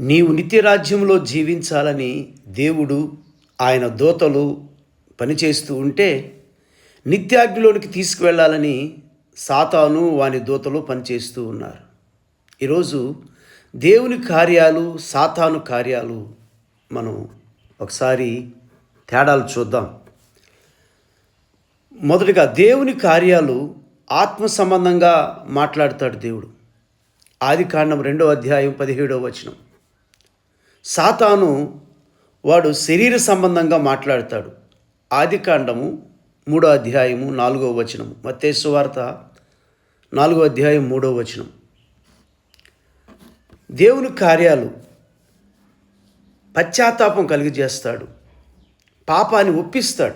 నీవు నిత్యరాజ్యంలో జీవించాలని దేవుడు ఆయన దోతలు పనిచేస్తూ ఉంటే నిత్యాగ్నిలోనికి తీసుకువెళ్ళాలని సాతాను వాని దూతలు పనిచేస్తూ ఉన్నారు. ఈరోజు దేవుని కార్యాలు సాతాను కార్యాలు మనం ఒకసారి తేడాలు చూద్దాం. మొదటిగా దేవుని కార్యాలు ఆత్మ సంబంధంగా మాట్లాడతాడు దేవుడు. ఆది కాండం రెండో అధ్యాయం పదిహేడో వచనం. సాతాను వాడు శరీర సంబంధంగా మాట్లాడతాడు. ఆది కాండము మూడో అధ్యాయము నాలుగో వచనం మత్తేసు వార్త నాలుగో అధ్యాయం మూడో వచనం. దేవుని కార్యాలు పశ్చాత్తాపం కలిగజేస్తాడు. పాపాన్ని ఒప్పిస్తాడు.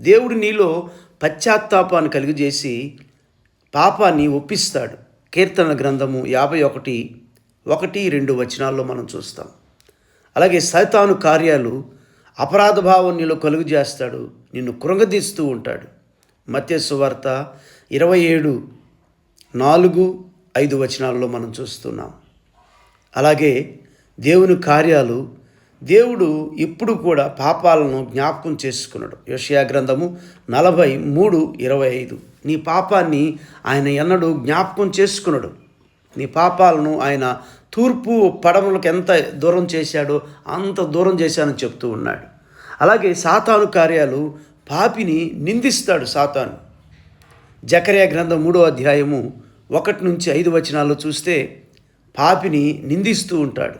దేవుడు నీలో పశ్చాత్తాపాన్ని కలిగజేసి పాపాన్ని ఒప్పిస్తాడు. కీర్తన గ్రంథము యాభై ఒకటి ఒకటి రెండు వచనాల్లో మనం చూస్తాం. అలాగే సైతాను కార్యాలు అపరాధ భావం నీలో కలుగు చేస్తాడు నిన్ను కృంగదీస్తూ ఉంటాడు. మత్స్సు వార్త ఇరవై ఏడు నాలుగు ఐదు వచనాల్లో మనం చూస్తున్నాం. అలాగే దేవుని కార్యాలు దేవుడు ఇప్పుడు కూడా పాపాలను జ్ఞాపకం చేసుకున్నాడు. యోషియా గ్రంథము నలభై మూడు ఇరవై ఐదు. నీ పాపాన్ని ఆయన ఎన్నడూ జ్ఞాపకం చేసుకున్నాడు. నీ పాపాలను ఆయన తూర్పు పడమలకు ఎంత దూరం చేశాడో అంత దూరం చేశానని చెప్తూ ఉన్నాడు. అలాగే సాతాను కార్యాలు పాపిని నిందిస్తాడు సాతాను. జకర్యా గ్రంథం మూడో అధ్యాయము ఒకటి నుంచి ఐదు వచనాల్లో చూస్తే పాపిని నిందిస్తూ ఉంటాడు.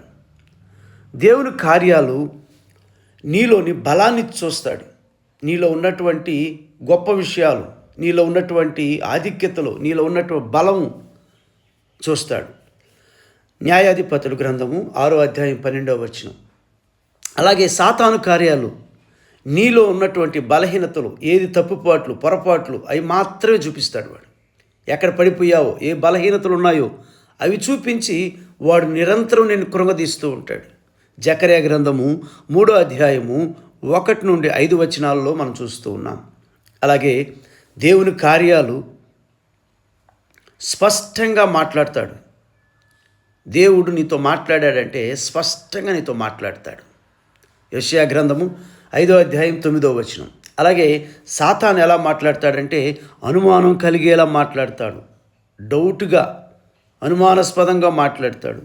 దేవుని కార్యాలు నీలోని బలాన్ని చూస్తాడు. నీలో ఉన్నటువంటి గొప్ప విషయాలు నీలో ఉన్నటువంటి ఆధిక్యతలు నీలో ఉన్నటువంటి బలము చూస్తాడు. న్యాయాధిపతుల గ్రంథము ఆరో అధ్యాయం పన్నెండవ వచనం. అలాగే సాతాను కార్యాలు నీలో ఉన్నటువంటి బలహీనతలు ఏది తప్పుపాట్లు పొరపాట్లు అవి మాత్రమే చూపిస్తాడు వాడు. ఎక్కడ పడిపోయావో ఏ బలహీనతలు ఉన్నాయో అవి చూపించి వాడు నిరంతరం నేను కృంగదీస్తూ ఉంటాడు. జకర్యా గ్రంథము మూడో అధ్యాయము ఒకటి నుండి ఐదు వచనాల్లో మనం చూస్తూ ఉన్నాం. అలాగే దేవుని కార్యాలు స్పష్టంగా మాట్లాడతాడు. దేవుడు నీతో మాట్లాడాడంటే స్పష్టంగా నీతో మాట్లాడతాడు. యశయా గ్రంథము ఐదో అధ్యాయం తొమ్మిదో వచనం. అలాగే సాతాను ఎలా మాట్లాడతాడంటే అనుమానం కలిగేలా మాట్లాడతాడు. డౌట్గా అనుమానాస్పదంగా మాట్లాడతాడు.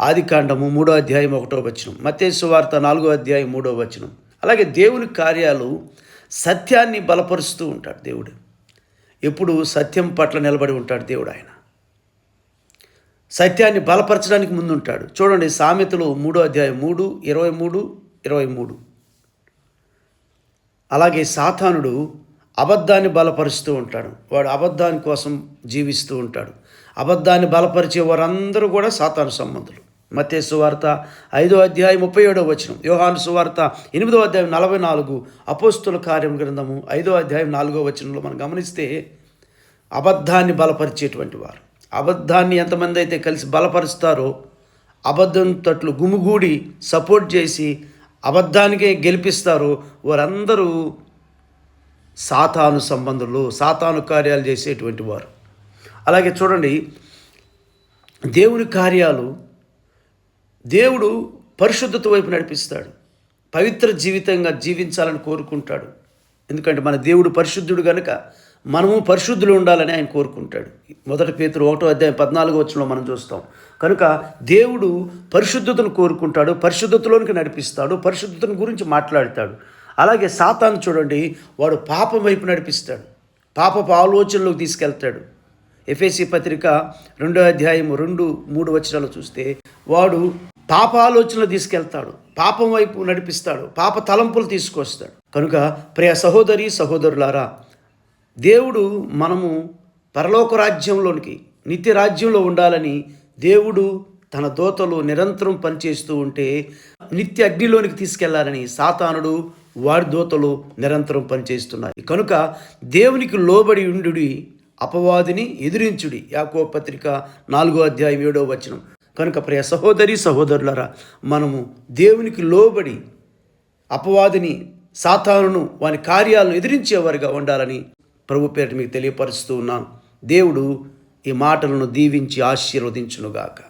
ఆది కాండము మూడో అధ్యాయం ఒకటో వచనం. మతేసు వార్త నాలుగో అధ్యాయం మూడో వచనం. అలాగే దేవుని కార్యాలు సత్యాన్ని బలపరుస్తూ ఉంటాడు దేవుడు. ఎప్పుడు సత్యం పట్ల నిలబడి ఉంటాడు దేవుడు ఆయన. సత్యాన్ని బలపరచడానికి ముందుంటాడు. చూడండి సామెతలు మూడో అధ్యాయం మూడు ఇరవై మూడు ఇరవై మూడు. అలాగే సాతానుడు అబద్ధాన్ని బలపరుస్తూ ఉంటాడు. వాడు అబద్ధాని కోసం జీవిస్తూ ఉంటాడు. అబద్ధాన్ని బలపరిచే వారందరూ కూడా సాతాను సంబంధులు. మతే సువార్త ఐదో అధ్యాయం ముప్పై ఏడో వచనం. యోహాను సువార్త ఎనిమిదో అధ్యాయం నలభై నాలుగు అపోస్తుల కార్యం గ్రంథము ఐదో అధ్యాయం నాలుగో వచనంలో మనం గమనిస్తే అబద్ధాన్ని బలపరిచేటువంటి వారు. అబద్ధాన్ని ఎంతమంది అయితే కలిసి బలపరుస్తారో అబద్ధం తట్లు గుమిగూడి సపోర్ట్ చేసి అబద్ధానికే గెలిపిస్తారో వారందరూ సాతాను సంబంధులు సాతాను కార్యాలు చేసేటువంటి వారు. అలాగే చూడండి దేవుని కార్యాలు దేవుడు పరిశుద్ధత వైపు నడిపిస్తాడు. పవిత్ర జీవితంగా జీవించాలని కోరుకుంటాడు. ఎందుకంటే మన దేవుడు పరిశుద్ధుడు కనుక మనము పరిశుద్ధులు ఉండాలని ఆయన కోరుకుంటాడు. మొదటి పేతురు ఒకటో అధ్యాయం పద్నాలుగో వచ్చంలో మనం చూస్తాం. కనుక దేవుడు పరిశుద్ధతను కోరుకుంటాడు పరిశుద్ధతలోనికి నడిపిస్తాడు పరిశుద్ధతను గురించి మాట్లాడతాడు. అలాగే సాతాను చూడండి వాడు పాపం వైపు నడిపిస్తాడు. పాపపు ఆలోచనలోకి తీసుకెళ్తాడు. ఎఫ్ఎసి పత్రిక రెండో అధ్యాయం రెండు మూడు వచనాలు చూస్తే వాడు పాప ఆలోచనలు తీసుకెళ్తాడు పాపం వైపు నడిపిస్తాడు పాప తలంపులు తీసుకొస్తాడు. కనుక ప్రియ సహోదరి సహోదరులారా దేవుడు మనము పరలోక రాజ్యంలోనికి నిత్య రాజ్యంలో ఉండాలని దేవుడు తన దోతలు నిరంతరం పనిచేస్తూ ఉంటే నిత్య అగ్నిలోనికి తీసుకెళ్ళాలని సాతానుడు వాడి దోతలు నిరంతరం పనిచేస్తున్నాయి. కనుక దేవునికి లోబడి ఉండు అపవాదిని ఎదిరించుడి. యాకో పత్రిక నాలుగో అధ్యాయం ఏడో వచనం. కనుక ప్రియ సహోదరి సహోదరులరా మనము దేవునికి లోబడి అపవాదిని సాతానును వాని కార్యాలను ఎదిరించేవారిగా ఉండాలని ప్రభు పేరిట మీకు తెలియపరుస్తూ ఉన్నాను దేవుడు ఈ మాటలను దీవించి ఆశీర్వదించునుగాక.